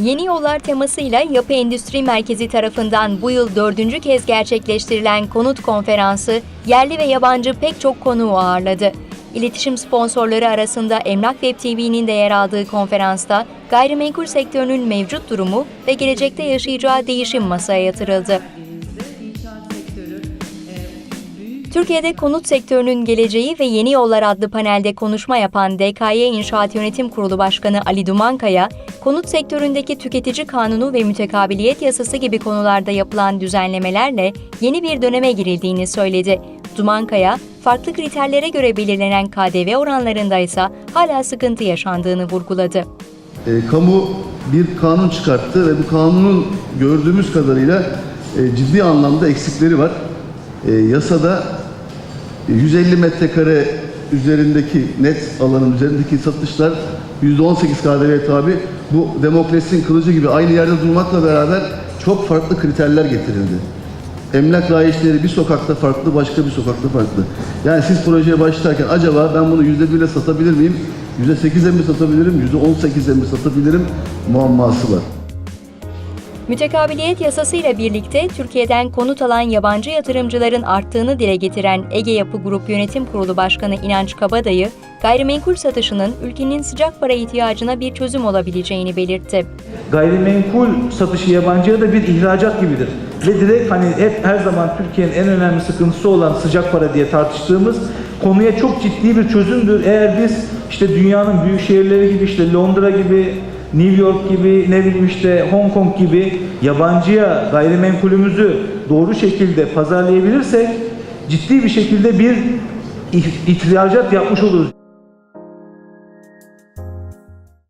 Yeni Yollar temasıyla Yapı Endüstri Merkezi tarafından bu yıl dördüncü kez gerçekleştirilen konut konferansı yerli ve yabancı pek çok konuğu ağırladı. İletişim sponsorları arasında Emlak Web TV'nin de yer aldığı konferansta gayrimenkul sektörünün mevcut durumu ve gelecekte yaşayacağı değişim masaya yatırıldı. Türkiye'de konut sektörünün geleceği ve yeni yollar adlı panelde konuşma yapan DKY İnşaat Yönetim Kurulu Başkanı Ali Dumankaya, konut sektöründeki tüketici kanunu ve mütekabiliyet yasası gibi konularda yapılan düzenlemelerle yeni bir döneme girildiğini söyledi. Dumankaya, farklı kriterlere göre belirlenen KDV oranlarında ise hala sıkıntı yaşandığını vurguladı. E, kamu bir kanun çıkarttı ve bu kanunun gördüğümüz kadarıyla e, ciddi anlamda eksikleri var. E, yasada 150 metrekare üzerindeki net alanın üzerindeki satışlar %18 KDV tabi. Bu demokrasinin kılıcı gibi aynı yerde durmakla beraber çok farklı kriterler getirildi. Emlak rayişleri bir sokakta farklı, başka bir sokakta farklı. Yani siz projeye başlarken acaba ben bunu yüzde birle satabilir miyim? Yüzde sekize mi satabilirim? Yüzde on sekize mi satabilirim? Muamması var. Mütekabiliyet yasası ile birlikte Türkiye'den konut alan yabancı yatırımcıların arttığını dile getiren Ege Yapı Grup Yönetim Kurulu Başkanı İnanç Kabadayı, gayrimenkul satışının ülkenin sıcak para ihtiyacına bir çözüm olabileceğini belirtti. gayrimenkul satışı yabancıya da bir ihracat gibidir. Ve direkt hani hep her zaman Türkiye'nin en önemli sıkıntısı olan sıcak para diye tartıştığımız konuya çok ciddi bir çözümdür. Eğer biz işte dünyanın büyük şehirleri gibi işte Londra gibi New York gibi ne bileyim işte Hong Kong gibi yabancıya gayrimenkulümüzü doğru şekilde pazarlayabilirsek ciddi bir şekilde bir ihracat yapmış oluruz.